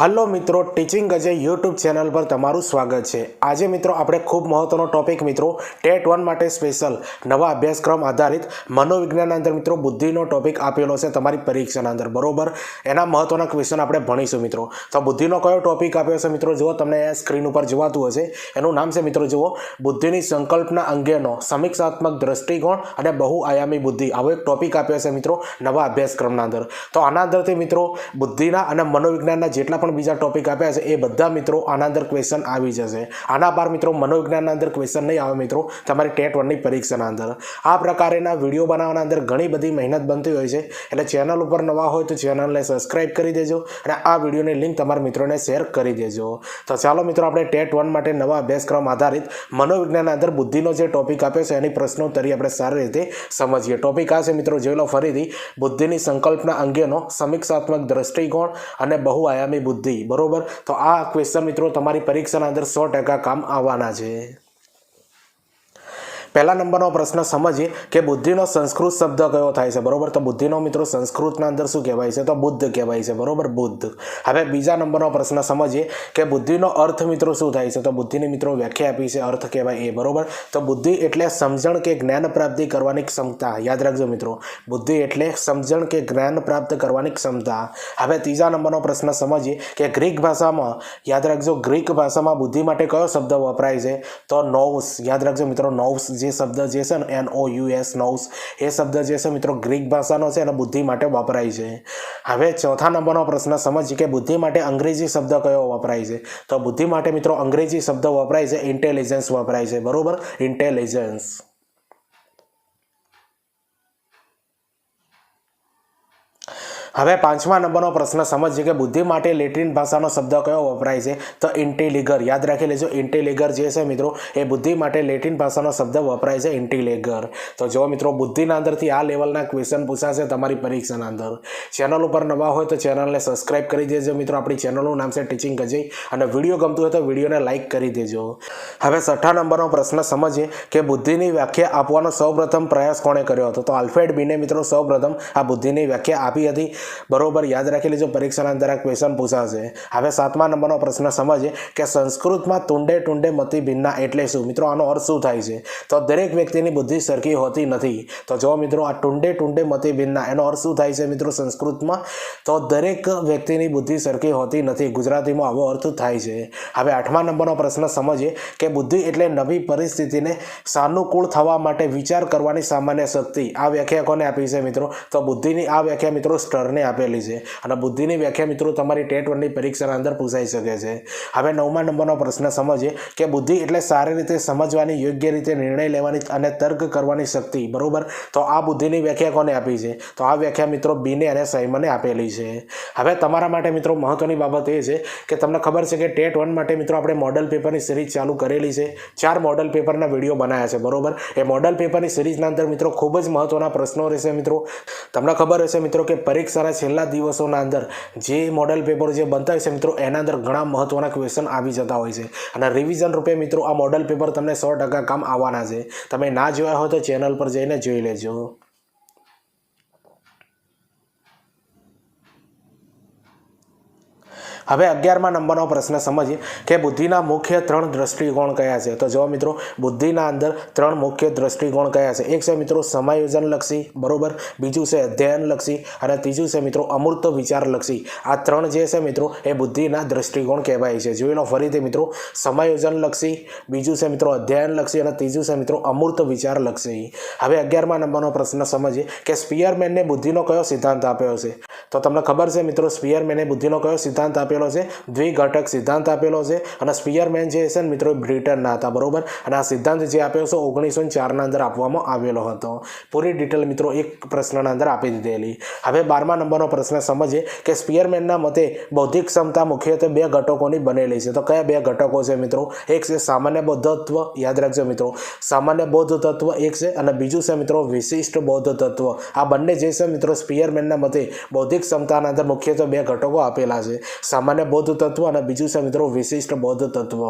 હાલો મિત્રો teaching Ajay YouTube channel પર તમારું સ્વાગત છે. આજે મિત્રો આપણે ખૂબ મહત્વનો ટોપિક મિત્રો ટેટ વન માટે સ્પેશિયલ નવા અભ્યાસક્રમ આધારિત મનોવિજ્ઞાનના અંદર મિત્રો બુદ્ધિનો ટોપિક આપેલો છે તમારી પરીક્ષાના અંદર, બરોબર? એના મહત્વના ક્વેશ્ચન આપણે ભણીશું મિત્રો. તો બુદ્ધિનો કયો ટોપિક આપ્યો છે મિત્રો? જુઓ, તમને આ સ્ક્રીન ઉપર જોવાતું હશે. એનું નામ છે મિત્રો, જુઓ, બુદ્ધિની સંકલ્પના અંગેનો સમીક્ષાત્મક દ્રષ્ટિકોણ અને બહુઆયામી બુદ્ધિ. આવો એક ટોપિક આપ્યો છે મિત્રો, નવા અભ્યાસક્રમના અંદર. તો આના અંદરથી મિત્રો, બુદ્ધિના અને મનોવિજ્ઞાનના જેટલા પણ બીજા ટોપિક આપ્યા છે. એ બધા મિત્રો આના અંદર ક્વેશ્ચન આવી જશે. આના બાર મિત્રો મનોવિજ્ઞાનના અંદર ક્વેશ્ચન નહીં આવે મિત્રો. તમારી ટેટ વનની પરીક્ષાના અંદર. આ પ્રકારના વીડિયો બનાવવાના અંદર ઘણી બધી મહેનત બનતી હોય છે. એટલે ચેનલ ઉપર નવા હોય તો ચેનલને સબસ્ક્રાઈબ કરી દેજો અને આ વિડીયોની લિંક તમારા મિત્રોને શેર કરી દેજો. તો ચાલો મિત્રો, આપણે ટેટ વન માટે નવા અભ્યાસક્રમ આધારિત મનોવિજ્ઞાનના અંદર બુદ્ધિનો જે ટોપિક આપ્યો છે, એની પ્રશ્નોત્તરી આપણે સારી રીતે સમજીએ. ટોપિક આ છે મિત્રો, જોઈ લો ફરીથી. બુદ્ધિની સંકલ્પના અંગેનો સમીક્ષાત્મક દ્રષ્ટિકોણ અને બહુઆયામી બુદ્ધિ. બરોબર? તો આ ક્વેશ્ચન મિત્રો તમારી પરીક્ષાના અંદર સો ટકા કામ આવવાના છે. પહેલા નંબરનો પ્રશ્ન સમજીએ કે બુદ્ધિનો સંસ્કૃત શબ્દ કયો થાય છે? બરોબર? તો બુદ્ધિનો મિત્રો સંસ્કૃતના અંદર શું કહેવાય છે? તો બુદ્ધ કહેવાય છે. બરોબર? બુદ્ધ. હવે બીજા નંબરનો પ્રશ્ન સમજીએ કે બુદ્ધિનો અર્થ મિત્રો શું થાય છે? તો બુદ્ધિની મિત્રો વ્યાખ્યા આપી છે. અર્થ કહેવાય એ. બરોબર? તો બુદ્ધિ એટલે સમજણ કે જ્ઞાન પ્રાપ્તિ કરવાની ક્ષમતા. યાદ રાખજો મિત્રો. બુદ્ધિ એટલે સમજણ કે જ્ઞાન પ્રાપ્ત કરવાની ક્ષમતા. હવે ત્રીજા નંબરનો પ્રશ્ન સમજીએ કે ગ્રીક ભાષામાં, યાદ રાખજો, ગ્રીક ભાષામાં બુદ્ધિ માટે કયો શબ્દ વપરાય છે? તો નોવ્સ યાદ રાખજો મિત્રો નોવ્સ જે શબ્દ જે છે ને N O U S nouns એ શબ્દ જે છે મિત્રો ગ્રીક ભાષાનો છે અને બુદ્ધિ માટે વપરાય છે. હવે ચોથા નંબરનો પ્રશ્ન, સમજીએ કે બુદ્ધિ માટે અંગ્રેજી શબ્દ કયો વપરાય છે? તો બુદ્ધિ માટે મિત્રો અંગ્રેજી શબ્દ વપરાય છે ઇન્ટેલિજન્સ વપરાય છે. બરાબર? ઇન્ટેલિજન્સ હવે પાંચમા નંબરનો પ્રશ્ન સમજીએ કે બુદ્ધિ માટે લેટિન ભાષાનો શબ્દ કયો વપરાય છે? તો ઇન્ટેલિગર. યાદ રાખી લેજો, ઇન્ટેલિગર જે છે મિત્રો, એ બુદ્ધિ માટે લેટિન ભાષાનો શબ્દ વપરાય છે ઇન્ટેલિગર. તો જો મિત્રો, બુદ્ધિના અંદરથી આ લેવલના ક્વેશ્ચન પૂછાશે તમારી પરીક્ષાના અંદર. ચેનલ ઉપર નવા હોય તો ચેનલને સબસ્ક્રાઇબ કરી દેજો મિત્રો, આપણી ચેનલનું નામ છે ટીચિંગ અજય. અને વીડિયો ગમતું હોય તો વિડીયોને લાઇક કરી દેજો. હવે છઠ્ઠા નંબરનો પ્રશ્ન સમજીએ કે બુદ્ધિની વ્યાખ્યા આપવાનો સૌપ્રથમ પ્રયાસ કોણે કર્યો હતો? તો આલ્ફ્રેડ બીને મિત્રો સૌપ્રથમ આ બુદ્ધિની વ્યાખ્યા આપી હતી. બરોબર, યાદ રાખી લેજો પરીક્ષાના અંદર આ ક્વેશ્ચન પૂછાશે. હવે સાતમા નંબરનો પ્રશ્ન સમજીએ કે સંસ્કૃતમાં તુંડે ટુંડે મતિ ભિન્ના એટલે શું? મિત્રો, આનો અર્થ શું થાય છે? તો દરેક વ્યક્તિની બુદ્ધિ સરખી હોતી નથી. તો જો મિત્રો, આ ટુંડે ટુંડે મતિ ભિન્ના, એનો અર્થ શું થાય છે મિત્રો સંસ્કૃતમાં? તો દરેક વ્યક્તિની બુદ્ધિ સરખી હોતી નથી. ગુજરાતીમાં આવો અર્થ થાય છે. હવે આઠમા નંબરનો પ્રશ્ન સમજીએ કે બુદ્ધિ એટલે નવી પરિસ્થિતિને સાનુકૂળ થવા માટે વિચાર કરવાની સામાન્ય શક્તિ. આ વ્યાખ્યા કોને આપી છે મિત્રો? તો બુદ્ધિની આ વ્યાખ્યા મિત્રો સ્ટરને આપેલી છે. અને બુદ્ધિની વ્યાખ્યા મિત્રો તમારી ટેટ વનની પરીક્ષાના અંદર પૂછાઈ શકે છે. હવે નવમા નંબરનો પ્રશ્ન સમજીએ કે બુદ્ધિ એટલે સારી રીતે સમજવાની, યોગ્ય રીતે નિર્ણય લેવાની અને તર્ક કરવાની શક્તિ. બરાબર? તો આ બુદ્ધિની વ્યાખ્યા કોને આપી છે? તો આ વ્યાખ્યા મિત્રો બીને અને સાઇમને આપેલી છે. હવે તમારા માટે મિત્રો મહત્વની બાબત એ છે કે તમને ખબર છે કે ટેટ વન માટે મિત્રો આપણે મોડલ પેપરની સિરીઝ ચાલુ કરેલી છે. ચાર મોડલ પેપરના વીડિયો બનાવ્યા છે. બરોબર? એ મોડલ પેપરની સિરીઝના અંદર મિત્રો ખૂબ જ મહત્વના પ્રશ્નો રહેશે મિત્રો. તમને ખબર હશે મિત્રો કે પરીક્ષાના છેલ્લા દિવસોના અંદર જે મોડલ પેપર જે બનતા હોય છે મિત્રો, એના અંદર ઘણા મહત્ત્વના ક્વેશ્ચન આવી જતા હોય છે. અને રિવિઝન રૂપે મિત્રો, આ મોડલ પેપર તમને સો ટકા કામ આવવાના છે. તમે ના જોયા હોય તો ચેનલ પર જઈને જોઈ લેજો. હવે અગિયારમા નંબરનો પ્રશ્ન સમજીએ કે બુદ્ધિના મુખ્ય ત્રણ દ્રષ્ટિકોણ કયા છે? તો જો મિત્રો, બુદ્ધિના અંદર ત્રણ મુખ્ય દ્રષ્ટિકોણ કયા છે? એક છે મિત્રો સમાયોજન લક્ષી બરોબર? બીજું છે અધ્યયન લક્ષી અને ત્રીજું છે મિત્રો અમૂર્ત વિચાર લક્ષી આ ત્રણ જે છે મિત્રો, એ બુદ્ધિના દ્રષ્ટિકોણ કહેવાય છે. જોઈ લો ફરીથી મિત્રો સમાયોજન લક્ષી બીજું છે મિત્રો અધ્યયન લક્ષી અને ત્રીજું છે મિત્રો અમૂર્ત વિચાર લક્ષી હવે અગિયારમા નંબરનો પ્રશ્ન સમજીએ કે સ્પિયરમેનને બુદ્ધિનો કયો સિદ્ધાંત આપ્યો છે? તો તમને ખબર છે મિત્રો, સ્પિયરમેને બુદ્ધિનો કયો સિદ્ધાંત આપેલો છે. દ્વિઘટક સિદ્ધાંત આપેલો છે અને સ્પીયરમેન જે છે મિત્રો બ્રિટનના હતા, બરોબર? અને આ સિદ્ધાંત જે આપ્યો છે, ઓગણીસો ચારના અંદર આપવામાં આવેલો હતો. પૂરી ડિટેલ મિત્રો એક પ્રશ્નના અંદર આપી દીધેલી. હવે બારમા નંબરનો પ્રશ્ન સમજીએ કે સ્પીયરમેનના મતે બૌદ્ધિક ક્ષમતા મુખ્યત્વે બે ઘટકોની બનેલી છે. તો કયા બે ઘટકો છે મિત્રો? એક છે સામાન્ય બૌદ્ધ તત્વ યાદ રાખજો મિત્રો. સામાન્ય બૌદ્ધ તત્વ એક છે અને બીજું છે મિત્રો વિશિષ્ટ બૌદ્ધ તત્વ આ બંને જે છે મિત્રો સ્પીયરમેનના મતે બૌદ્ધિક ક્ષમતાના અંદર મુખ્યત્વે બે ઘટકો આપેલા છે. સામાન્ય બૌદ્ધ તત્વ અને બીજું છે મિત્રો વિશિષ્ટ બૌદ્ધ તત્વ.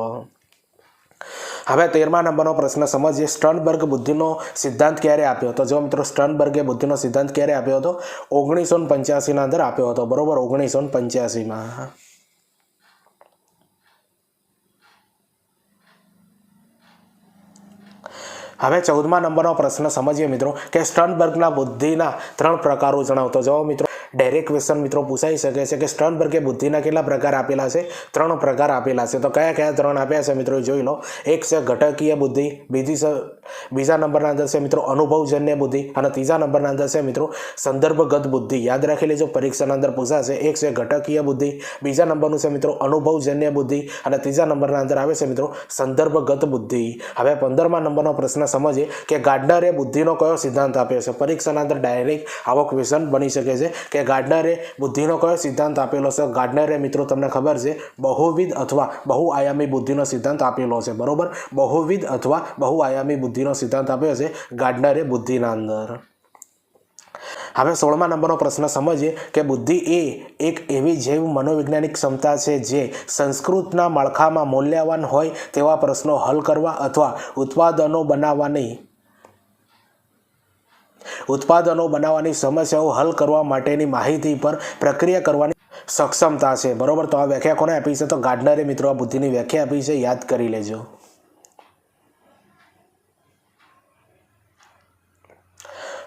હવે તેરમા નંબરનો પ્રશ્ન સમજીએ. સ્ટર્નબર્ગ બુદ્ધિનો સિદ્ધાંત ક્યારે આપ્યો હતો? જો મિત્રો સ્ટર્નબર્ગે બુદ્ધિનો સિદ્ધાંત ક્યારે આપ્યો હતો? ઓગણીસો પંચ્યાસીના અંદર આપ્યો હતો. બરોબર ઓગણીસો પંચ્યાસીમાં હવે ચૌદમા નંબરનો પ્રશ્ન સમજીએ મિત્રો કે સ્ટર્નબર્ગના બુદ્ધિના ત્રણ પ્રકારો જણાવતો. જવાબ મિત્રો ડાયરેક્ટ ક્વેશ્ચન મિત્રો પૂછાઈ શકે છે કે સ્ટનબર્ગે બુદ્ધિના કેટલા પ્રકાર આપેલા છે? ત્રણ પ્રકાર આપેલા છે. તો કયા કયા ત્રણ આપ્યા છે મિત્રો? જોઈ લો. એક છે ઘટકીય બુદ્ધિ, બીજી છે બીજા નંબરના અંદર છે મિત્રો અનુભવજન્ય બુદ્ધિ અને ત્રીજા નંબરના અંદર છે મિત્રો સંદર્ભગત બુદ્ધિ. યાદ રાખી લેજો, પરીક્ષાના અંદર પૂછાશે. એક છે ઘટકીય બુદ્ધિ, બીજા નંબરનું છે મિત્રો અનુભવજન્ય બુદ્ધિ અને ત્રીજા નંબરના અંદર આવે છે મિત્રો સંદર્ભગત બુદ્ધિ. હવે પંદરમા નંબરનો પ્રશ્ન સમજીએ કે ગાર્ડનરે બુદ્ધિનો કયો સિદ્ધાંત આપ્યો છે? પરીક્ષાના અંદર ડાયરેક્ટ આવો ક્વેશ્ચન બની શકે છે કે ગાર્ડનરે બુદ્ધિનો કયો સિદ્ધાંત આપેલો છે? ગાર્ડનરે મિત્રો તમને ખબર છે, બહુવિધ અથવા બહુઆયામી બુદ્ધિનો સિદ્ધાંત આપેલો છે. બરાબર? બહુવિધ અથવા બહુઆયામી બુદ્ધિનો સિદ્ધાંત આપ્યો છે ગાર્ડનરે બુદ્ધિના અંદર. હવે સોળમા નંબરનો પ્રશ્ન સમજીએ કે બુદ્ધિ એ એક એવી જૈવ મનોવૈજ્ઞાનિક ક્ષમતા છે જે સંસ્કૃતના માળખામાં મૂલ્યવાન હોય તેવા પ્રશ્નો હલ કરવા અથવા ઉત્પાદનો બનાવવાની ઉત્પાદનો બનાવવાની સમસ્યાઓ હલ કરવા માટેની માહિતી પર પ્રક્રિયા કરવાની સક્ષમતા છે. બરોબર? તો આ વ્યાખ્યા કોને આપી છે? તો ગાર્ડનરે મિત્રો આ બુદ્ધિની વ્યાખ્યા આપી છે. યાદ કરી લેજો.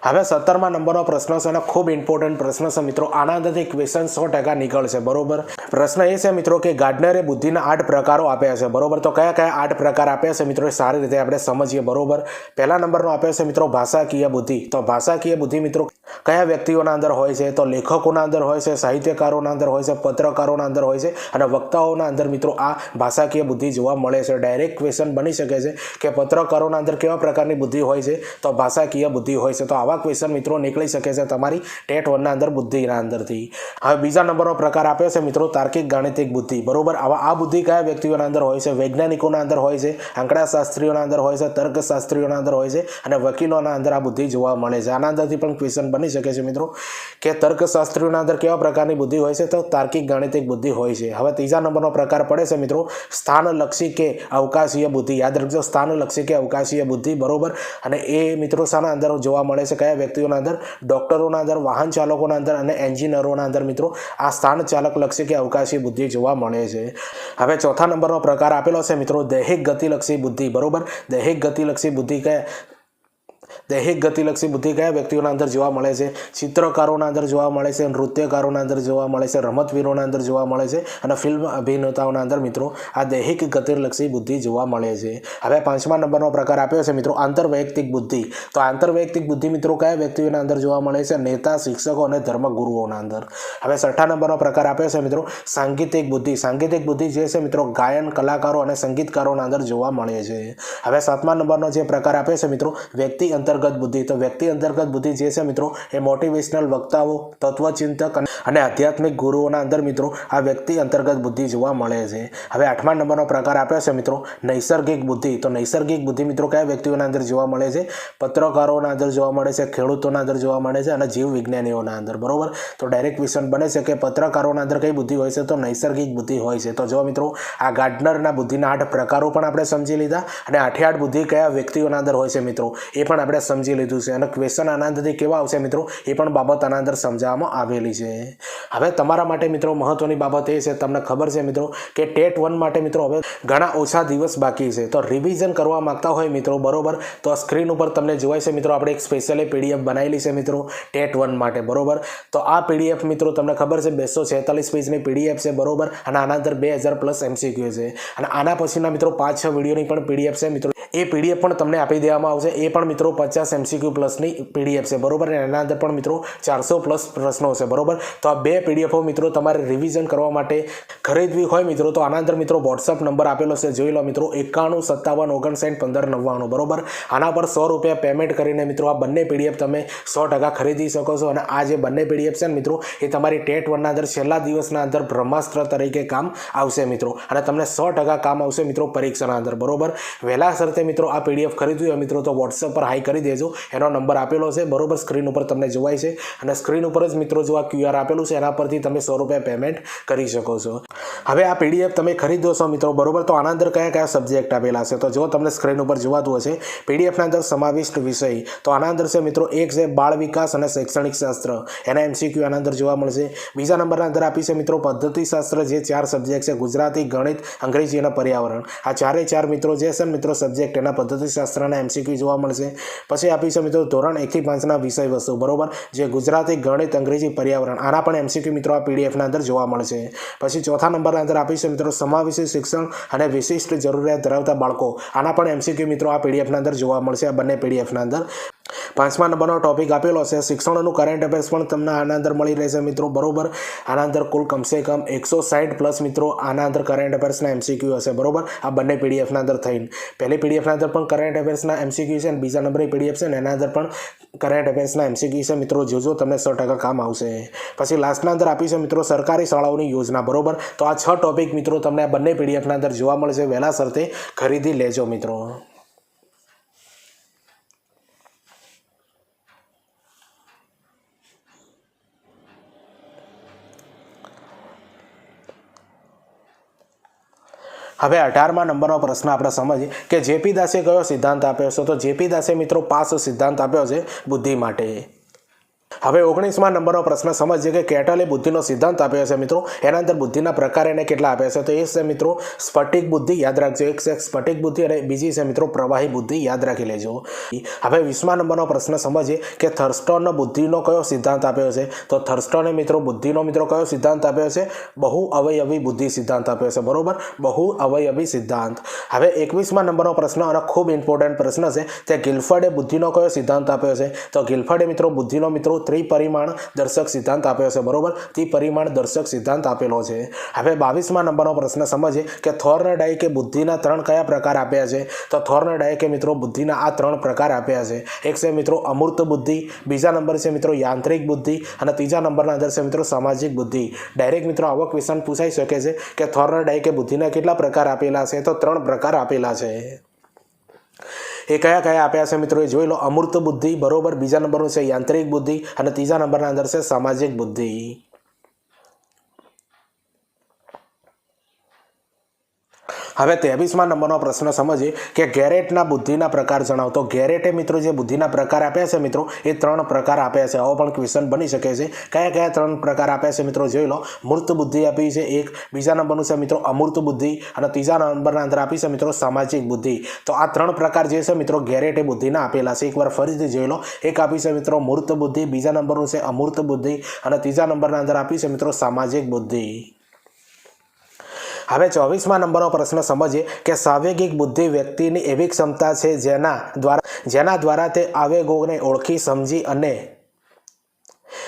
હવે સત્તરમા નંબરનો પ્રશ્ન છે અને ખૂબ ઇમ્પોર્ટન્ટ પ્રશ્ન છે મિત્રો. આના અંદરથી ક્વેશ્ચન સો ટકા નીકળશે, બરોબર? પ્રશ્ન એ છે મિત્રો કે ગાર્ડનરે બુદ્ધિના આઠ પ્રકારો આપ્યા છે, બરોબર? તો કયા કયા આઠ પ્રકાર આપ્યા છે મિત્રો? સારી રીતે આપણે સમજીએ, બરોબર? પહેલા નંબરનો આપ્યો છે મિત્રો ભાષાકીય બુદ્ધિ. તો ભાષાકીય બુદ્ધિ મિત્રો કયા વ્યક્તિઓના અંદર હોય છે? તો લેખકોના અંદર હોય છે, સાહિત્યકારોના અંદર હોય છે, પત્રકારોના અંદર હોય છે અને વક્તાઓના અંદર મિત્રો આ ભાષાકીય બુદ્ધિ જોવા મળે છે. ડાયરેક્ટ ક્વેશ્ચન બની શકે છે કે પત્રકારોના અંદર કેવા પ્રકારની બુદ્ધિ હોય છે? તો ભાષાકીય બુદ્ધિ હોય છે. તો આવા ક્વેશ્ચન મિત્રો નીકળી શકે છે તમારી ટેટ વનના અંદર બુદ્ધિના અંદરથી. હવે બીજા નંબરનો પ્રકાર આપ્યો છે મિત્રો, તાર્કિક ગાણિતિક બુદ્ધિ. બરોબર? આવા આ બુદ્ધિ કયા વ્યક્તિઓના અંદર હોય છે? વૈજ્ઞાનિકોના અંદર હોય છે, આંકડાશાસ્ત્રીઓના અંદર હોય છે, તર્કશાસ્ત્રીઓના અંદર હોય છે અને વકીલોના અંદર આ બુદ્ધિ જોવા મળે છે. આના અંદરથી પણ ક્વેશ્ચન બની શકે છે મિત્રો કે તર્કશાસ્ત્રીઓના અંદર કેવા પ્રકારની બુદ્ધિ હોય છે? તો તાર્કિક ગાણિતિક બુદ્ધિ હોય છે. હવે ત્રીજા નંબરનો પ્રકાર પડે છે મિત્રો, સ્થાનલક્ષી કે અવકાશીય બુદ્ધિ. યાદ રાખજો, સ્થાનલક્ષી કે અવકાશીય બુદ્ધિ. બરોબર? અને એ મિત્રો શાના અંદર જોવા મળે છે કયા વ્યક્તિઓના અંદર? ડોક્ટરોના અંદર, વાહન ચાલકોના અંદર અને એન્જિનિયરોના અંદર મિત્રો. આ સ્થાન ચાલક લક્ષી કે અવકાશી બુદ્ધિ જોવા મળે છે. હવે ચોથા નંબરનો પ્રકાર આપેલો છે મિત્રો, દૈહિક ગતિલક્ષી બુદ્ધિ. બરોબર? દૈહિક ગતિલક્ષી બુદ્ધિ કયા દૈહિક ગતિલક્ષી બુદ્ધિ કયા વ્યક્તિઓના અંદર જોવા મળે છે? ચિત્રકારોના અંદર જોવા મળે છે, નૃત્યકારોના અંદર જોવા મળે છે, રમતવીરોના અંદર જોવા મળે છે અને ફિલ્મ અભિનેતાઓના અંદર મિત્રો આ દૈહિક ગતિલક્ષી બુદ્ધિ જોવા મળે છે. હવે પાંચમા નંબરનો પ્રકાર આપ્યો છે મિત્રો, આંતરવૈયક્તિક બુદ્ધિ. તો આંતરવૈયક્તિક બુદ્ધિ મિત્રો કયા વ્યક્તિઓના અંદર જોવા મળે છે? નેતા, શિક્ષકો અને ધર્મગુરુઓના અંદર. હવે છઠ્ઠા નંબરનો પ્રકાર આપ્યો છે મિત્રો, સાંગીતિક બુદ્ધિ. સાંગીતિક બુદ્ધિ જે છે મિત્રો, ગાયન, કલાકારો અને સંગીતકારોના અંદર જોવા મળે છે. હવે સાતમા નંબરનો જે પ્રકાર આપ્યો છે મિત્રો, વ્યક્તિ અંતર્ગત બુદ્ધિ. તો વ્યક્તિ અંતર્ગત બુદ્ધિ જે છે મિત્રો, એ મોટિવેશનલ વક્તાઓ, તત્વચિંતક અને- આધ્યાત્મિક ગુરુઓના અંદર મિત્રો, આ વ્યક્તિ અંતર્ગત બુદ્ધિ જોવા મળે છે. હવે આઠમા નંબરનો પ્રકાર આપ્યો છે મિત્રો, નૈસર્ગિક બુદ્ધિ. તો નૈસર્ગિક બુદ્ધિ મિત્રો કયા વ્યક્તિઓના અંદર જોવા મળે છે? પત્રકારોના અંદર જોવા મળે છે, ખેડૂતોના અંદર જોવા મળે છે અને જીવ વિજ્ઞાનીઓના અંદર. બરોબર? તો ડાયરેક્ટ ક્વેશ્ચન બને છે કે પત્રકારોના અંદર કઈ બુદ્ધિ હોય છે? તો નૈસર્ગિક બુદ્ધિ હોય છે. તો જો મિત્રો, આ ગાર્ડનરના બુદ્ધિના આઠ પ્રકારો પણ આપણે સમજી લીધા અને આઠે આઠ બુદ્ધિ કયા વ્યક્તિઓના અંદર હોય છે મિત્રો? એ પણ આપણે સમજી લીધું છે. અને ક્વેશ્ચન આના અંદરથી કેવા આવશે મિત્રો? એ પણ બાબત આના અંદર સમજાવવામાં આવેલી છે. હવે તમારા માટે મિત્રો મહત્વની બાબત એ છે, તમને ખબર છે મિત્રો, કે ટેટ વન માટે મિત્રો હવે ઘણા ઓછા દિવસ બાકી છે. તો રિવિઝન કરવા માંગતા હોય મિત્રો, બરોબર? તો સ્ક્રીન ઉપર તમને જોવાય છે મિત્રો, આપણે એક સ્પેશિયલી પીડીએફ બનાવેલી છે મિત્રો, ટેટ વન માટે, બરોબર? તો આ પીડીએફ મિત્રો તમને ખબર છે, બેસો છેતાલીસ પેજની પીડીએફ છે, બરોબર? અને આના અંદર બે હજાર પ્લસ એમસીક્યુ છે. અને આના પછીના મિત્રો પાંચ છ વિડીયોની પણ પીડીએફ છે મિત્રો. એ પીડીએફ પણ તમને આપી દેવામાં આવશે. એ પણ મિત્રો પચાસ એમસીક્યુ પ્લસની પીડીએફ છે, બરોબર? અને એના અંદર પણ મિત્રો ચારસો પ્લસ પ્રશ્નો છે, બરોબર? તો આ બે પીડીએફો મિત્રો, તમારે રિવિઝન કરવા માટે ખરીદવી હોય મિત્રો, તો આના અંદર મિત્રો વોટ્સઅપ નંબર આપેલો છે. જોઈ લો મિત્રો, એકાણું, સત્તાવન, ઓગણસાઠ, પંદર, નવ્વાણું, બરોબર? આના પર સો રૂપિયા પેમેન્ટ કરીને મિત્રો, આ બંને પીડીએફ તમે સો ટકા ખરીદી શકો છો. અને આ જે બંને પીડીએફ છે ને મિત્રો, એ તમારી ટેટ વનના અંદર છેલ્લા દિવસના અંદર બ્રહ્માસ્ત્ર તરીકે કામ આવશે મિત્રો. અને તમને સો ટકા કામ આવશે મિત્રો પરીક્ષાના અંદર, બરોબર? વહેલા સરતે મિત્રો, આ પીડીએફ ખરીદવી હોય મિત્રો, તો વોટ્સઅપ પર હાઈ કરી દેજો. એનો નંબર આપેલો છે, બરોબર? સ્ક્રીન ઉપર તમને જોવાય છે. અને સ્ક્રીન ઉપર જ મિત્રો, જો આ ક્યુઆર આપેલું છે, એના પરથી તમે સો રૂપિયા પેમેન્ટ કરી શકો છો. હવે આ પીડીએફ તમે ખરીદો છો મિત્રો, બરોબર? તો આના અંદર કયા કયા સબ્જેક્ટ આપેલા છે? તો જો તમને સ્ક્રીન ઉપર જોવાતું હશે પીડીએફના અંદર સમાવિષ્ટ વિષય. તો આના અંદર છે મિત્રો, એક છે બાળ વિકાસ અને શૈક્ષણિક શાસ્ત્ર. એના એમસીક્યુ આના અંદર જોવા મળશે. બીજા નંબરના અંદર આપી છે મિત્રો પદ્ધતિશાસ્ત્ર જે ચાર સબ્જેક્ટ છે, ગુજરાતી, ગણિત, અંગ્રેજી અને પર્યાવરણ. આ ચારે ચાર મિત્રો જે છે મિત્રો સબ્જેક્ટ એના પદ્ધતિશાસ્ત્રના એમસીક્યુ જોવા મળશે. પછી આપી છે મિત્રો ધોરણ એકથી પાંચના વિષય વસ્તુ, બરોબર? જે ગુજરાતી, ગણિત, અંગ્રેજી, પર્યાવરણ, આના પણ એમસીક્યુ મિત્રો આ પીડીએફના અંદર જોવા મળશે. પછી ચોથા નંબરના અંદર આપીશું મિત્રો સમાવેશી શિક્ષણ અને વિશિષ્ટ જરૂરિયાત ધરાવતા બાળકો. આના પણ એમસીક્યુ મિત્રો આ પીડીએફના અંદર જોવા મળશે. આ બંને પીડીએફના અંદર. પાંચમા નંબરનો ટોપિક આપેલો છે. શિક્ષણનું કરંટ અફેર્સ પણ તમને આના અંદર મળી રહેશે મિત્રો. બરોબર? આના અંદર કુલ કમસે કમ એકસો સાઠ પ્લસ મિત્રો આના અંદર કરંટ અફેર્સના એમસીક્યુ હશે. બરોબર? આ બંને પીડીએફના અંદર થઈને. પહેલી પીડીએફના અંદર પણ કરંટ અફેર્સના એમસીક્યુ છે અને બીજા નંબરે પીડીએફ છે ને એના અંદર પણ કરંટ અફેર્સના એમસીક્યુ છે. મિત્રો, જોજો તમને સો ટકા કામ આવશે. પછી લાસ્ટના અંદર આપી છે મિત્રો સરકારી શાળાઓની યોજના. બરોબર? તો આ છ ટોપિક મિત્રો તમને આ બંને પીડીએફના અંદર જોવા મળશે. વહેલા સરતે ખરીદી લેજો મિત્રો. હવે અઢારમાં નંબરનો પ્રશ્ન આપણે સમજીએ કે જેપી દાસે કયો સિદ્ધાંત આપ્યો છે? તો જેપી દાસે મિત્રો પાસ સિદ્ધાંત આપ્યો છે બુદ્ધિ માટે. હવે ઓગણીસમાં નંબરનો પ્રશ્ન સમજીએ કે કેટલે બુદ્ધિનો સિદ્ધાંત આપ્યો છે મિત્રો? એના અંદર બુદ્ધિના પ્રકાર એને કેટલા આપ્યા છે? તો એ છે મિત્રો, સ્ફટિક બુદ્ધિ, યાદ રાખજો. એક છે સ્ફટિક બુદ્ધિ અને બીજી છે મિત્રો, પ્રવાહી બુદ્ધિ. યાદ રાખી લેજો. હવે વીસમા નંબરનો પ્રશ્ન સમજીએ કે થર્સ્ટોનનો બુદ્ધિનો કયો સિદ્ધાંત આપ્યો છે? તો થર્સ્ટોને મિત્રો, બુદ્ધિનો મિત્રો કયો સિદ્ધાંત આપ્યો છે? બહુ અવયવી બુદ્ધિ સિદ્ધાંત આપ્યો છે. બરોબર? બહુ અવયવી સિદ્ધાંત. હવે એકવીસમા નંબરનો પ્રશ્ન અને ખૂબ ઇમ્પોર્ટન્ટ પ્રશ્ન છે તે ગિલ્ફર્ડે બુદ્ધિનો કયો સિદ્ધાંત આપ્યો છે? તો ગિલ્ફર્ડે મિત્રો, બુદ્ધિનો મિત્રો ત્રિપરિમાણ દર્શક સિદ્ધાંત આપ્યો છે, બરોબર? ત્રિપરિમાણ દર્શક સિદ્ધાંત આપેલો છે. હવે બાવીસમા નંબરનો પ્રશ્ન સમજીએ કે થોર્ન ડાયકે બુદ્ધિના ત્રણ કયા પ્રકાર આપ્યા છે? તો થોર્ન ડાયકે મિત્રો બુદ્ધિના આ ત્રણ પ્રકાર આપ્યા છે. એક છે મિત્રો અમૂર્ત બુદ્ધિ, બીજા નંબર છે મિત્રો યાંત્રિક બુદ્ધિ અને ત્રીજા નંબરના અંદર છે મિત્રો સામાજિક બુદ્ધિ. ડાયરેક્ટ મિત્રો આવો ક્વેશ્ચન પૂછાઈ શકે છે કે થોર્ન ડાયકે બુદ્ધિના કેટલા પ્રકાર આપેલા છે? તો ત્રણ પ્રકાર આપેલા છે. એ કયા કયા આપ્યા છે મિત્રો? એ જોઈ લો. અમૂર્ત બુદ્ધિ, બરોબર. બીજા નંબરનું છે યાંત્રિક બુદ્ધિ અને ત્રીજા નંબરના અંદર છે સામાજિક બુદ્ધિ. હવે ત્રેવીસમાં નંબરનો પ્રશ્ન સમજીએ કે ગેરેટના બુદ્ધિના પ્રકાર જણાવો તો ગેરેટે મિત્રો જે બુદ્ધિના પ્રકાર આપ્યા છે મિત્રો, એ ત્રણ પ્રકાર આપ્યા છે. આવો પણ ક્વેશ્ચન બની શકે છે. કયા કયા ત્રણ પ્રકાર આપ્યા છે મિત્રો? જોઈ લો. મૂર્ત બુદ્ધિ આપી છે એક. બીજા નંબરનું છે મિત્રો અમૂર્ત બુદ્ધિ. અને ત્રીજા નંબરના અંદર આપી છે મિત્રો સામાજિક બુદ્ધિ. તો આ ત્રણ પ્રકાર જે છે મિત્રો ગેરેટે બુદ્ધિના આપેલા છે. એકવાર ફરીથી જોઈ લો. એક આપી છે મિત્રો મૂર્ત બુદ્ધિ. બીજા નંબરનું છે અમૂર્ત બુદ્ધિ. અને ત્રીજા નંબરના અંદર આપી છે મિત્રો સામાજિક બુદ્ધિ. હવે ચોવીસમાં નંબરનો પ્રશ્ન સમજીએ કે સાવેગિક બુદ્ધિ વ્યક્તિની એવી ક્ષમતા છે જેના દ્વારા જેના દ્વારા તે આવેગોને ઓળખી, સમજી અને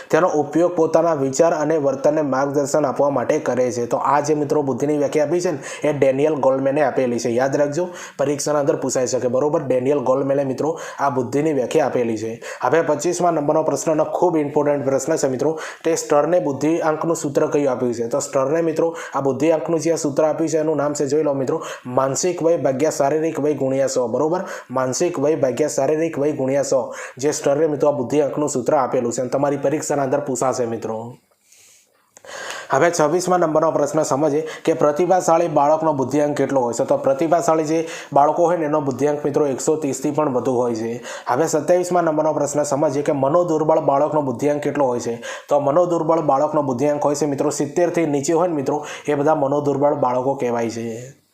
તેનો ઉપયોગ પોતાના વિચાર અને વર્તનને માર્ગદર્શન આપવા માટે કરે છે. તો આ જે મિત્રો બુદ્ધિની વ્યાખ્યા આપી છે ને, એ ડેનિયલ ગોલ્ડમેને આપેલી છે. યાદ રાખજો, પરીક્ષાના અંદર પૂછાઈ શકે બરોબર ડેનિયલ ગોલ્ડમેને મિત્રો આ બુદ્ધિની વ્યાખ્યા આપેલી છે. હવે પચીસમાં નંબરનો પ્રશ્નનો ખૂબ ઇમ્પોર્ટન્ટ પ્રશ્ન છે મિત્રો. તે સ્ટરને બુદ્ધિ આંકનું સૂત્ર કયું આપ્યું છે? તો સ્ટરને મિત્રો, આ બુદ્ધિ આંકનું જે સૂત્ર આપ્યું છે, એનું નામ છે જોઈ લો મિત્રો, માનસિક વય ભાગ્યા શારીરિક વય ગુણ્યા સો. બરોબર? માનસિક વય ભાગ્યા શારીરિક વય ગુણ્યા સો. જે સ્ટરને મિત્રો આ બુદ્ધિ આંકનું સૂત્ર આપેલું છે અને તમારી પરીક્ષાના અંદર પૂછાશે મિત્રો. હવે છવ્વીસમાં નંબરનો પ્રશ્ન સમજીએ કે પ્રતિભાશાળી બાળકનો બુદ્ધિઆંક કેટલો હોય છે? તો પ્રતિભાશાળી જે બાળકો હોય ને એનો બુદ્ધિઆંક મિત્રો એકસો ત્રીસથી પણ વધુ હોય છે. હવે સત્યાવીસમાં નંબરનો પ્રશ્ન સમજીએ કે મનોદુર્બળ બાળકનો બુદ્ધિઆંક કેટલો હોય છે? તો મનોદુર્બળ બાળકનો બુદ્ધિઆંક હોય છે મિત્રો સિત્તેરથી નીચે હોય ને મિત્રો, એ બધા મનોદુર્બળ બાળકો કહેવાય છે.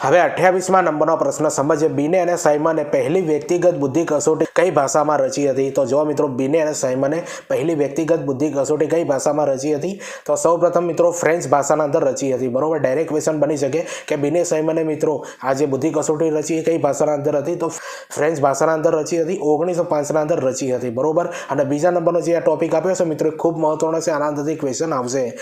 હવે અઠ્યાવીસમાં નંબરનો પ્રશ્ન સમજે બીને અને સાયમને પહેલી વ્યક્તિગત બુદ્ધિ કસોટી કઈ ભાષામાં રચી હતી? તો જો મિત્રો, બીને અને સાયમને પહેલી વ્યક્તિગત બુદ્ધિ કસોટી કઈ ભાષામાં રચી હતી? તો સૌપ્રથમ મિત્રો, ફ્રેન્ચ ભાષાના અંદર રચી હતી. બરોબર ડાયરેક્ટ ક્વેશ્ચન બની શકે કે બીને સાયમને મિત્રો, આ જે બુદ્ધિ કસોટી રચી એ કઈ ભાષાના અંદર હતી? તો ફ્રેન્ચ ભાષાના અંદર રચી હતી, ઓગણીસો પાંચના અંદર રચી હતી. બરોબર? અને બીજા નંબરનો જે આ ટોપિક આપ્યો છે મિત્રો ખૂબ મહત્વનો છે. આના અંદરથી ક્વેશ્ચન આવશે.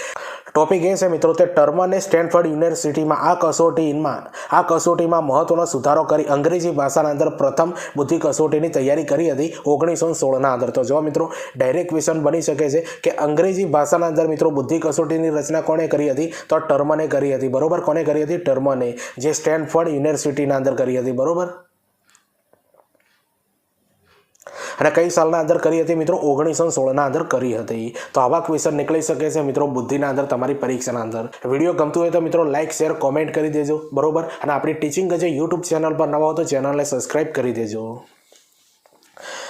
ટોપિક એ છે મિત્રો, તે ટર્મ અને સ્ટેનફર્ડ યુનિવર્સિટીમાં આ કસોટીમાં આ કસોટીમાં મહત્વનો સુધારો કરી અંગ્રેજી ભાષાના અંદર પ્રથમ બુદ્ધિ કસોટીની તૈયારી કરી હતી ઓગણીસો સોળના અંદર. તો જો મિત્રો ડાયરેક્ટ ક્વેશ્ચન બની શકે છે કે અંગ્રેજી ભાષાના અંદર મિત્રો બુદ્ધિ કસોટીની રચના કોણે કરી હતી? તો ટર્મને કરી હતી. બરોબર? કોને કરી હતી? ટર્મને. જે સ્ટેનફર્ડ યુનિવર્સિટીના અંદર કરી હતી. બરોબર? અને કઈ સાલના અંદર કરી હતી મિત્રો? ઓગણીસો સોળના અંદર કરી હતી. તો આવા ક્વેશ્ચન નીકળી શકે છે મિત્રો બુદ્ધિના અંદર, તમારી પરીક્ષાના અંદર. વીડિયો ગમતું હોય તો મિત્રો લાઇક શેર કોમેન્ટ કરી દેજો. બરોબર? અને આપણી ટીચિંગ જે યુટ્યુબ ચેનલ પર નવા હો તો ચેનલને સબસ્ક્રાઈબ કરી દેજો.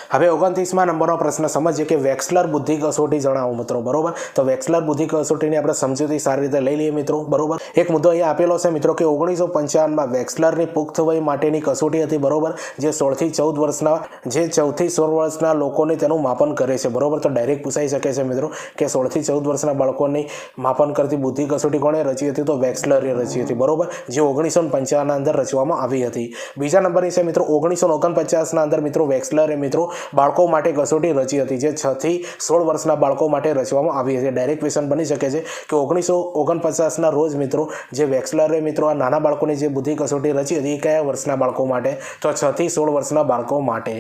હવે ઓગણત્રીસમાં નંબરનો પ્રશ્ન સમજીએ કે વેક્સલર બુદ્ધિ કસોટી જણાવો મિત્રો, બરોબર? તો વેક્સલર બુદ્ધિ કસોટીની આપણે સમજૂતી સારી રીતે લઈ લઈએ મિત્રો, બરોબર? એક મુદ્દો અહીંયા આપેલો છે મિત્રો કે ઓગણીસો પંચાવનમાં વેક્સલરની પુખ્ત વય માટેની કસોટી હતી, બરોબર? જે સોળથી ચૌદ વર્ષના, જે ચૌદથી સોળ વર્ષના લોકોને તેનું માપન કરે છે, બરોબર? તો ડાયરેક્ટ પૂછાઈ શકે છે મિત્રો કે સોળથી ચૌદ વર્ષના બાળકોની માપન કરતી બુદ્ધિ કસોટી કોણે રચી હતી? તો વેક્સલરે રચી હતી, બરોબર? જે ઓગણીસો પંચાવનના અંદર રચવામાં આવી હતી. બીજા નંબરની છે મિત્રો, ઓગણીસો ઓગણપચાસના અંદર મિત્રો વેક્સલરે મિત્રો બાળકો માટે કસોટી રચી હતી, જે છથી સોળ વર્ષના બાળકો માટે રચવામાં આવી હતી. ડાયરેક્ટ ક્વેશ્ચન બની શકે છે કે ઓગણીસો ઓગણપચાસના રોજ મિત્રો, જે વેક્સલરે મિત્રો, આ નાના બાળકોની જે બુદ્ધિ કસોટી રચી હતી, એ કયા વર્ષના બાળકો માટે? તો છથી સોળ વર્ષના બાળકો માટે.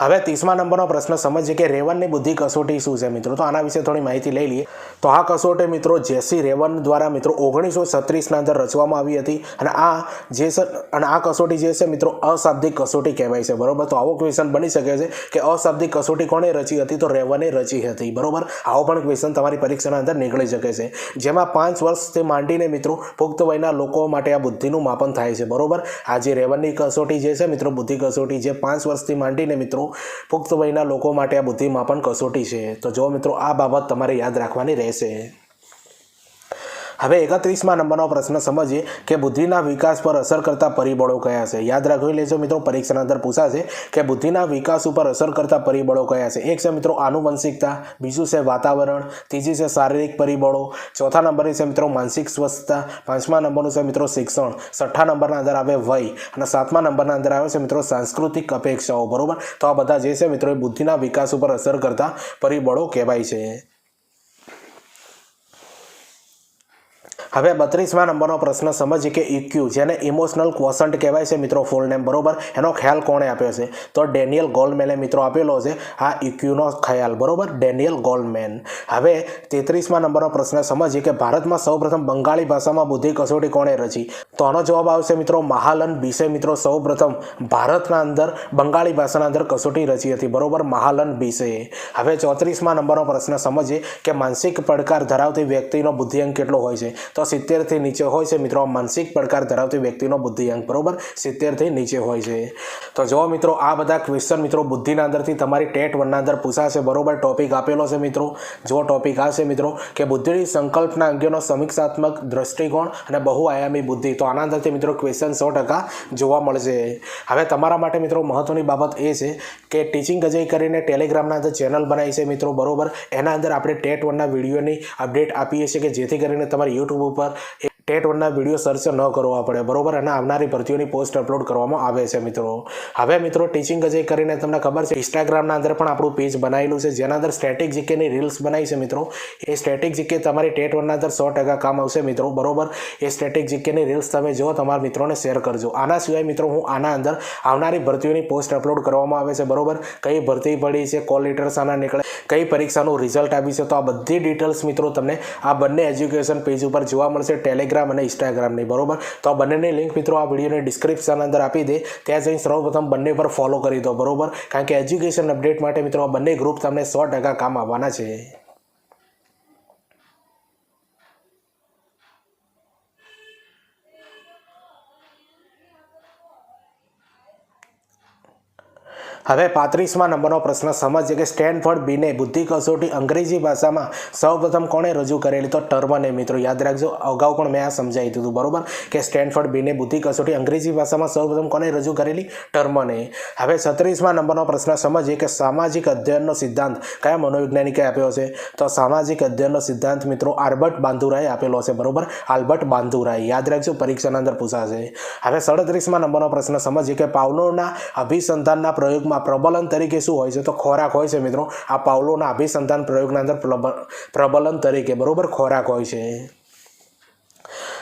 હવે ત્રીસમા નંબરનો પ્રશ્ન સમજીએ કે રેવનની બુદ્ધિ કસોટી શું છે મિત્રો? તો આના વિશે થોડી માહિતી લઈ લઈએ. તો આ કસોટી મિત્રો જેસી રેવન દ્વારા મિત્રો ઓગણીસો છત્રીસના અંદર રચવામાં આવી હતી અને આ જે અને આ કસોટી જે છે મિત્રો અશાબ્દિક કસોટી કહેવાય છે. બરોબર? તો આવો ક્વેશ્ચન બની શકે છે કે અશાબ્દિક કસોટી કોણે રચી હતી? તો રેવને રચી હતી. બરોબર? આવો પણ ક્વેશ્ચન તમારી પરીક્ષાના અંદર નીકળી શકે છે. જેમાં પાંચ વર્ષથી માંડીને મિત્રો પુખ્ત વયના લોકો માટે આ બુદ્ધિનું માપન થાય છે. બરોબર? આ જે રેવનની કસોટી જે છે મિત્રો બુદ્ધિ કસોટી જે પાંચ વર્ષથી માંડીને મિત્રો પુખ્ત વયના લોકો માટે આ બુદ્ધિમાં પણ કસોટી છે. તો જો મિત્રો, આ બાબત તમારે યાદ રાખવાની રહેશે. હવે એકત્રીસમાં નંબરનો પ્રશ્ન સમજીએ કે બુદ્ધિના વિકાસ પર અસર કરતા પરિબળો કયા છે? યાદ રાખી લેજો મિત્રો, પરીક્ષાના અંદર પૂછાશે કે બુદ્ધિના વિકાસ ઉપર અસર કરતા પરિબળો કયા છે? એક છે મિત્રો આનુવંશિકતા, બીજું છે વાતાવરણ, ત્રીજી છે શારીરિક પરિબળો, ચોથા નંબરની છે મિત્રો માનસિક સ્વસ્થતા, પાંચમા નંબરનું છે મિત્રો શિક્ષણ, છઠ્ઠા નંબરના અંદર આવે વય અને સાતમા નંબરના અંદર આવે છે મિત્રો સાંસ્કૃતિક અપેક્ષાઓ, બરોબર? તો આ બધા જે છે મિત્રો એ બુદ્ધિના વિકાસ ઉપર અસર કરતા પરિબળો કહેવાય છે. હવે બત્રીસમાં નંબરનો પ્રશ્ન સમજીએ કે ઇક્યુ જેને ઇમોશનલ ક્વોસન્ટ કહેવાય છે મિત્રો ફૂલ નેમ બરોબર? એનો ખ્યાલ કોણે આપ્યો છે? તો ડેનિયલ ગોલ્ડમેને મિત્રો આપેલો છે, આ ઇક્યુનો ખ્યાલ, બરોબર? ડેનિયલ ગોલ્ડમેન હવે તેત્રીસમાં નંબરનો પ્રશ્ન સમજીએ કે ભારતમાં સૌપ્રથમ બંગાળી ભાષામાં બુદ્ધિ કસોટી કોણે રચી? તો આનો જવાબ આવશે મિત્રો, મહાલન બીસે મિત્રો, સૌપ્રથમ ભારતના અંદર, બંગાળી ભાષાના અંદર કસોટી રચી હતી, બરોબર? મહાલન બીસે. હવે ચોત્રીસમાં નંબરનો પ્રશ્ન સમજીએ કે માનસિક પડકાર ધરાવતી વ્યક્તિનો બુદ્ધિઅંક કેટલો હોય છે? તો સિત્તેરથી નીચે હોય છે મિત્રો માનસિક પડકાર ધરાવતી વ્યક્તિનો બુદ્ધિઆંક, બરોબર? સિત્તેરથી નીચે હોય છે. તો જો મિત્રો, આ બધા ક્વેશ્ચન મિત્રો બુદ્ધિના અંદરથી તમારી ટેટ વનના અંદર પૂછાશે, બરોબર? ટોપિક આપેલો છે મિત્રો. જો ટોપિક આવશે મિત્રો, કે બુદ્ધિની સંકલ્પના અંગેનો સમીક્ષાત્મક દ્રષ્ટિકોણ અને બહુઆયામી બુદ્ધિ. તો આના અંદરથી મિત્રો ક્વેશ્ચન સો ટકા જોવા મળશે. હવે તમારા માટે મિત્રો મહત્વની બાબત એ છે કે ટીચિંગ અજય કરીને ટેલિગ્રામના અંદર ચેનલ બનાવી છે મિત્રો, બરોબર? એના અંદર આપણે ટેટ વનના વિડીયોની અપડેટ આપીએ છીએ કે જેથી કરીને તમારે યુટ્યુબ ઉપર ટેટ વનના વીડિયો સર્ચ ન કરવા પડે, બરોબર? અને આવનારી ભરતીઓની પોસ્ટ અપલોડ કરવામાં આવે છે, મિત્રો. હવે, મિત્રો ટીચિંગ જે કરીને તમને ખબર છે ઇન્સ્ટાગ્રામના અંદર પણ આપણું પેજ બનાવેલું છે, જેના અંદર સ્ટેટિક જીકેની રીલ્સ બનાવી છે, મિત્રો. એ સ્ટેટિક જીકે તમારી ટેટ વનના અંદર સો ટકા કામ આવશે, મિત્રો, બરોબર? એ સ્ટેટિક જીકેની રીલ્સ તમે જો તમારા મિત્રોને શેર કરજો. આના સિવાય, મિત્રો, હું આના અંદર આવનારી ભરતીઓની પોસ્ટ અપલોડ કરવામાં આવે છે, બરોબર? કઈ ભરતી પડી છે, કોલ લેટર્સ આના નીકળે, કઈ પરીક્ષાનું રિઝલ્ટ આવ્યું છે, તો આ બધી ડિટેલ્સ મિત્રો, તમને આ બંને એજ્યુકેશન પેજ ઉપર જોવા મળશે ટેલિગ્રામ અને ઇન્સ્ટાગ્રામની બરોબર? તો આ બંનેની લિંક મિત્રો આ વિડીયોની ડિસ્ક્રિપ્શન અંદર આપી દે. ત્યાં જઈને સર્વપ્રથમ બંને પર ફોલો કરી દો, બરોબર? કારણ કે એજ્યુકેશન અપડેટ માટે મિત્રો આ બંને ગ્રુપ તમને સો ટકા કામ આવવાના છે. હવે પાંત્રીસમાં નંબરનો પ્રશ્ન સમજીએ કે સ્ટેનફોર્ડ બીને બુદ્ધિ કસોટી અંગ્રેજી ભાષામાં સૌપ્રથમ કોણે રજૂ કરેલી? તો ટર્મને મિત્રો યાદ રાખજો. અગાઉ પણ મેં આ સમજાવી દીધું બરોબર? કે સ્ટેનફોર્ડ બીને બુદ્ધિ કસોટી અંગ્રેજી ભાષામાં સૌપ્રથમ કોણે રજૂ કરેલી? ટર્મને. હવે છત્રીસમાં નંબરનો પ્રશ્ન સમજીએ કે સામાજિક અધ્યયનનો સિદ્ધાંત કયા મનોવૈજ્ઞાનિકે આપ્યો છે? તો સામાજિક અધ્યયનનો સિદ્ધાંત મિત્રો આલ્બર્ટ બાંધુરાએ આપેલો છે, બરોબર? આલ્બર્ટ બાંધુરાએ. યાદ રાખજો, પરીક્ષાના અંદર પૂછાશે. હવે સડત્રીસમાં નંબરનો પ્રશ્ન સમજીએ કે પાવલોના અભિસંધાનના પ્રયોગમાં પ્રબલન તરીકે શું હોય છે? તો ખોરાક હોય છે મિત્રો. આ પાવલોના અભિસંધાન પ્રયોગના અંદર પ્રબ- પ્રબલન તરીકે બરાબર ખોરાક હોય છે.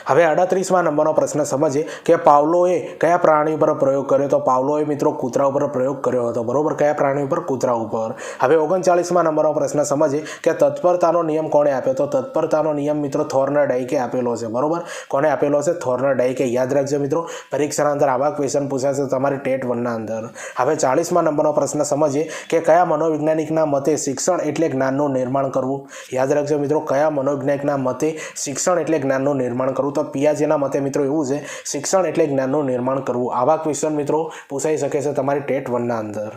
હવે અડત્રીસમાં નંબરનો પ્રશ્ન સમજીએ કે પાવલોએ કયા પ્રાણી ઉપર પ્રયોગ કર્યો તો પાવલોએ મિત્રો કૂતરા ઉપર પ્રયોગ કર્યો હતો, બરોબર? કયા પ્રાણી ઉપર? કૂતરા ઉપર. હવે ઓગણચાળીસમાં નંબરનો પ્રશ્ન સમજીએ કે તત્પરતાનો નિયમ કોણે આપ્યો તો તત્પરતાનો નિયમ મિત્રો થોર્નર ડાઈકે આપેલો છે, બરોબર? કોને આપેલો છે? થોર્નર ડાઈકે યાદ રાખજો મિત્રો, પરીક્ષાના અંદર આવા ક્વેશ્ચન પૂછાશે તમારી ટેટ વનના અંદર. હવે ચાળીસમાં નંબરનો પ્રશ્ન સમજીએ કે કયા મનોવૈજ્ઞાનિકના મતે શિક્ષણ એટલે જ્ઞાનનું નિર્માણ કરવું? યાદ રાખજો મિત્રો, કયા મનોવૈજ્ઞાનિકના મતે શિક્ષણ એટલે જ્ઞાનનું નિર્માણ કરવું? તો પિયાજીના મતે મિત્રો એવું છે, શિક્ષણ એટલે જ્ઞાનનું નિર્માણ કરવું. આવા ક્વેશ્ચન મિત્રો પૂછાઈ શકે છે તમારી ટેટ વનના અંદર.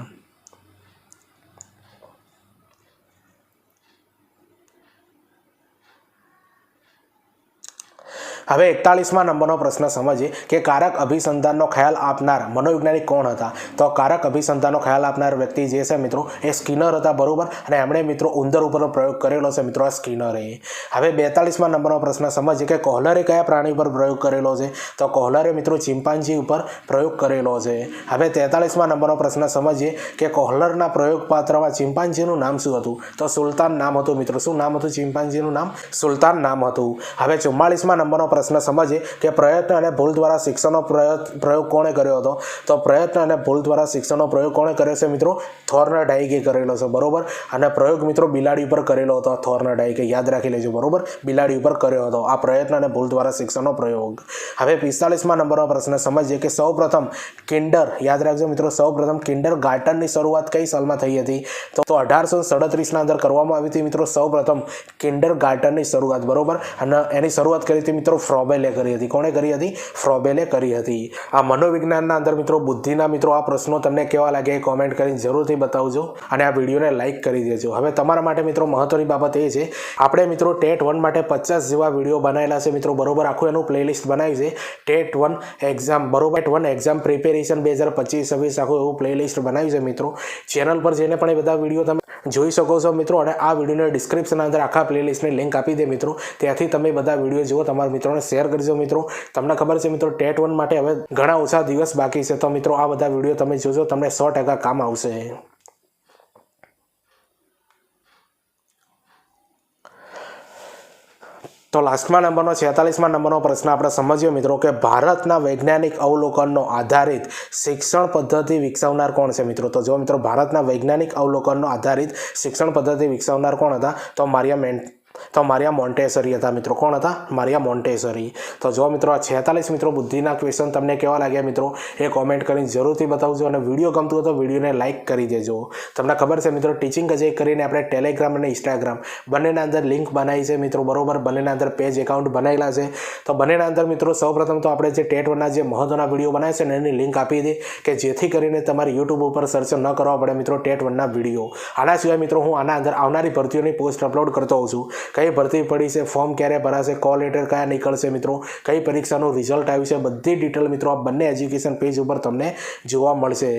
હવે એકતાલીસમાં નંબરનો પ્રશ્ન સમજીએ કે કારક અભિસંધાનનો ખ્યાલ આપનાર મનોવૈજ્ઞાનિક કોણ હતા? તો કારક અભિસંધાનનો ખ્યાલ આપનાર વ્યક્તિ જે છે મિત્રો એ સ્કિનર હતા, બરોબર? અને એમણે મિત્રો ઉંદર ઉપર પ્રયોગ કરેલો છે મિત્રો આ સ્કિનરે. હવે બેતાલીસમાં નંબરનો પ્રશ્ન સમજીએ કે કોહલરે કયા પ્રાણી ઉપર પ્રયોગ કરેલો છે? તો કોહલરે મિત્રો ચિમ્પાન્જી ઉપર પ્રયોગ કરેલો છે. હવે તેતાલીસમાં નંબરનો પ્રશ્ન સમજીએ કે કોહલરના પ્રયોગ પાત્રમાં ચિમ્પાન્જીનું નામ શું હતું? તો સુલતાન નામ હતું મિત્રો. શું નામ હતું ચિમ્પાન્જીનું નામ? સુલતાન નામ હતું. હવે ચુમ્માળીસમાં નંબરનો પ્રશ્ન સમજીએ કે પ્રયત્ન અને ભૂલ દ્વારા શિક્ષણનો પ્રયોગ કોણે કર્યો હતો? તો પ્રયત્ન અને ભૂલ દ્વારા શિક્ષણનો પ્રયોગ કોણે કર્યો છે મિત્રો? થોર્ન ડાયકે કરેલો છે, બરોબર? અને પ્રયોગ મિત્રો બિલાડી ઉપર કરેલો હતો, થોર્ન ડાયકે યાદ રાખી લેજો, બરોબર? બિલાડી ઉપર કર્યો હતો, આ પ્રયત્ન અને ભૂલ દ્વારા શિક્ષણનો પ્રયોગ. હવે પિસ્તાલીસમાં નંબરનો પ્રશ્ન સમજીએ કે સૌ પ્રથમ કિન્ડર, યાદ રાખજો મિત્રો સૌ પ્રથમ કિન્ડર ગાર્ટનની શરૂઆત કઈ સાલમાં થઈ હતી? તો અઢારસો સડત્રીસના અંદર કરવામાં આવી હતી મિત્રો સૌ પ્રથમ કિન્ડર ગાર્ટનની શરૂઆત, બરોબર? અને એની શરૂઆત કરી હતી મિત્રો ફ્રોબેલે કરી હતી. કોણે કરી હતી? ફ્રોબેલે કરી હતી. આ મનોવિજ્ઞાનના અંદર મિત્રો, બુદ્ધિના મિત્રો, આ પ્રશ્નો તમને કેવા લાગે એ કોમેન્ટ કરીને જરૂરથી બતાવજો અને આ વિડીયોને લાઇક કરી દેજો. હવે તમારા માટે મિત્રો, મહત્વની બાબત એ છે, આપણે મિત્રો ટેટ વન માટે પચાસ જેવા વીડિયો બનાવેલા છે મિત્રો. બરોબર, આખું એનું પ્લેલિસ્ટ બનાવી છે. ટેટ વન એક્ઝામ બરોબર ટેટ વન એક્ઝામ પ્રિપેરેશન બે હજાર પચીસ, છવ્વીસ, આખું એવું પ્લેલિસ્ટ બનાવ્યું છે મિત્રો. ચેનલ પર જઈને પણ એ બધા વીડિયો તમે જોઈ શકો છો મિત્રો. અને આ વિડીયોને ડિસ્ક્રિપ્શનના અંદર આખા પ્લેલિસ્ટની લિંક આપી દે મિત્રો. ત્યાંથી તમે બધા વીડિયો જુઓ, તમારા મિત્રોને શેર કરજો મિત્રો. તમને ખબર છે મિત્રો, ટેટ વન માટે હવે ઘણા ઓછા દિવસ બાકી છે. તો મિત્રો, આ બધા વીડિયો તમે જોજો, તમને સો કામ આવશે. તો લાસ્ટમાં નંબરનો, છેતાલીસમાં નંબરનો પ્રશ્ન આપણે સમજીએ મિત્રો કે ભારતના વૈજ્ઞાનિક અવલોકનનો આધારિત શિક્ષણ પદ્ધતિ વિકસાવનાર કોણ છે મિત્રો? તો જો મિત્રો, ભારતના વૈજ્ઞાનિક અવલોકનનો આધારિત શિક્ષણ પદ્ધતિ વિકસાવનાર કોણ હતા? તો મારિયા મેન તો મારિયા મોન્ટેસરી હતા. મિત્રો, કોણ હતા? Maria Montessori. તો જો મિત્રો, આ છેતાલીસ મિત્રો બુદ્ધિના ક્વેશ્ચન તમને કેવા લાગ્યા મિત્રો, એ કોમેન્ટ કરીને જરૂરથી બતાવજો અને વીડિયો ગમતું હોય તો વિડીયોને લાઇક કરી દેજો. તમને ખબર છે મિત્રો ટીચિંગ અજય કરીને આપણે ટેલિગ્રામ અને ઇન્સ્ટાગ્રામ બંનેના અંદર લિંક બનાવી છે મિત્રો, બરોબર? બંનેના અંદર પેજ એકાઉન્ટ બનાવેલા છે. તો બંનેના અંદર મિત્રો, સૌપ્રથમ તો આપણે જે ટેટ વનના જે મહત્વના વીડિયો બનાવે છે ને, એની લિંક આપી દે કે જેથી કરીને તમારે યુટ્યુબ ઉપર સર્ચ ન કરવા પડે મિત્રો, ટેટ વનના વીડિયો આના સિવાય મિત્રો, હું આના અંદર આવનારી ભરતીઓની પોસ્ટ અપલોડ કરતો હોઉં છું. કઈ ભરતી પડી છે ફોર્મ ક્યારે ભરાશે કોલ લેટર કયા નીકળશે મિત્રો? કઈ પરીક્ષાનું રિઝલ્ટ આવ્યું છે, બધી ડિટેલ મિત્રો આ બંને એજ્યુકેશન પેજ ઉપર તમને જોવા મળશે.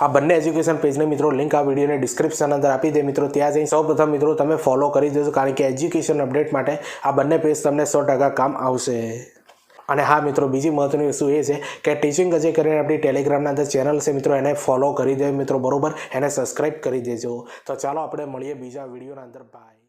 આ બંને એજ્યુકેશન પેજને મિત્રો લિંક આ વિડીયોને ડિસ્ક્રિપ્શન અંદર આપી દે મિત્રો. ત્યાં જઈને સૌ પ્રથમ મિત્રો તમે ફોલો કરી દેજો, કારણ કે એજ્યુકેશન અપડેટ માટે આ બંને પેજ તમને સો કામ આવશે. અને હા મિત્રો, બીજી મહત્વની વસ્તુ એ છે કે ટીચિંગ જે કરીને આપણી ટેલિગ્રામના અંદર ચેનલ છે મિત્રો, એને ફોલો કરી દે મિત્રો, બરોબર? એને સબસ્ક્રાઈબ કરી દેજો. તો ચાલો આપણે મળીએ બીજા વિડીયોના અંદર. બાય